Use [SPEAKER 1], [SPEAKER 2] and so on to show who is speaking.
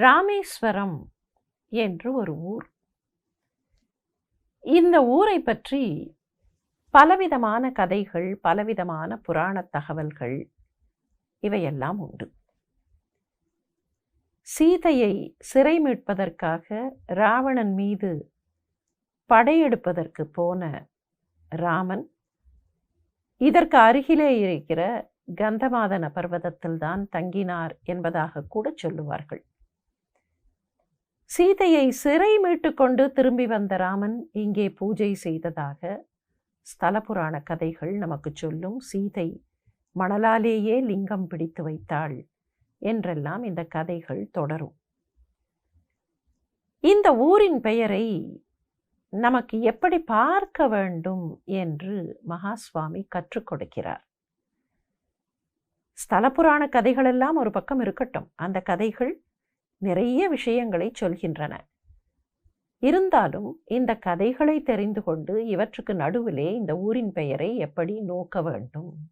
[SPEAKER 1] ராமேஸ்வரம் என்று ஒரு ஊர். இந்த ஊரை பற்றி பலவிதமான கதைகள் பலவிதமான புராணத் தகவல்கள் இவையெல்லாம் உண்டு. சீதையை சிறை மீட்பதற்காக ராவணன் மீது படையெடுப்பதற்கு போன ராமன் இதற்கு அருகிலே இருக்கிற கந்தமாதன பர்வதத்தில்தான் தங்கினார் என்பதாக கூட சொல்லுவார்கள். சீதையை சிறை மீட்டு கொண்டு திரும்பி வந்த ராமன் இங்கே பூஜை செய்ததாக ஸ்தல புராண கதைகள் நமக்கு சொல்லும். சீதை மணலாலேயே லிங்கம் பிடித்து வைத்தாள் என்றெல்லாம் இந்த கதைகள் தொடரும். இந்த ஊரின் பெயரை நமக்கு எப்படி பார்க்க வேண்டும் என்று மகாஸ்வாமி கற்றுக் கொடுக்கிறார். ஸ்தல புராண கதைகளெல்லாம் ஒரு பக்கம் இருக்கட்டும். அந்த கதைகள் நிறைய விஷயங்களை சொல்கின்றன. இருந்தாலும் இந்த கதைகளை தெரிந்து கொண்டு இவற்றுக்கு நடுவிலே இந்த ஊரின் பெயரை எப்படி நோக்க வேண்டும்?